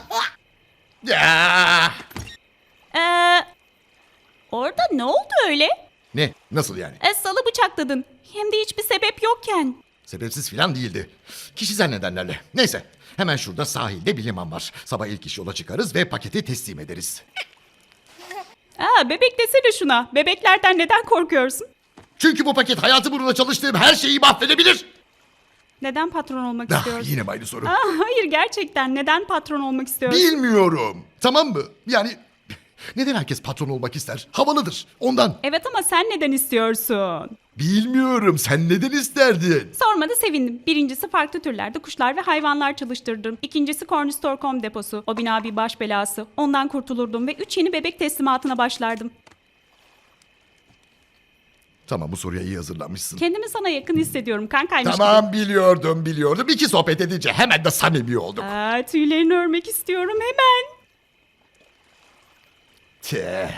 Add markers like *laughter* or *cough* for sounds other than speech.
*laughs* Ya! Ee, orada ne oldu öyle? Ne? Nasıl yani? E, salı bıçakladın. Hem de hiçbir sebep yokken. Sebepsiz filan değildi. Kişisel nedenlerle. Neyse. Hemen şurada sahilde bir liman var. Sabah ilk iş yola çıkarız ve paketi teslim ederiz. Aa, bebek desene şuna. Bebeklerden neden korkuyorsun? Çünkü bu paket hayatı uğruna çalıştığım her şeyi mahvedebilir. Neden patron olmak *laughs* Ah, istiyorsun? yine mi aynı soru? Aa, hayır gerçekten neden patron olmak istiyorsun? Bilmiyorum. Tamam mı? Yani *laughs* neden herkes patron olmak ister? Havalıdır. Ondan. Evet ama sen neden istiyorsun? Bilmiyorum. Sen neden isterdin? Sormada sevindim. Birincisi farklı türlerde kuşlar ve hayvanlar çalıştırdım. İkincisi Cornistor.com deposu. O bina bir baş belası. Ondan kurtulurdum ve üç yeni bebek teslimatına başlardım. Tamam bu soruya iyi hazırlanmışsın. Kendimi sana yakın hissediyorum kankaymış. Tamam biliyordum biliyordum. İki sohbet edince hemen de samimi olduk. Aa, tüylerini örmek istiyorum hemen. Tüh.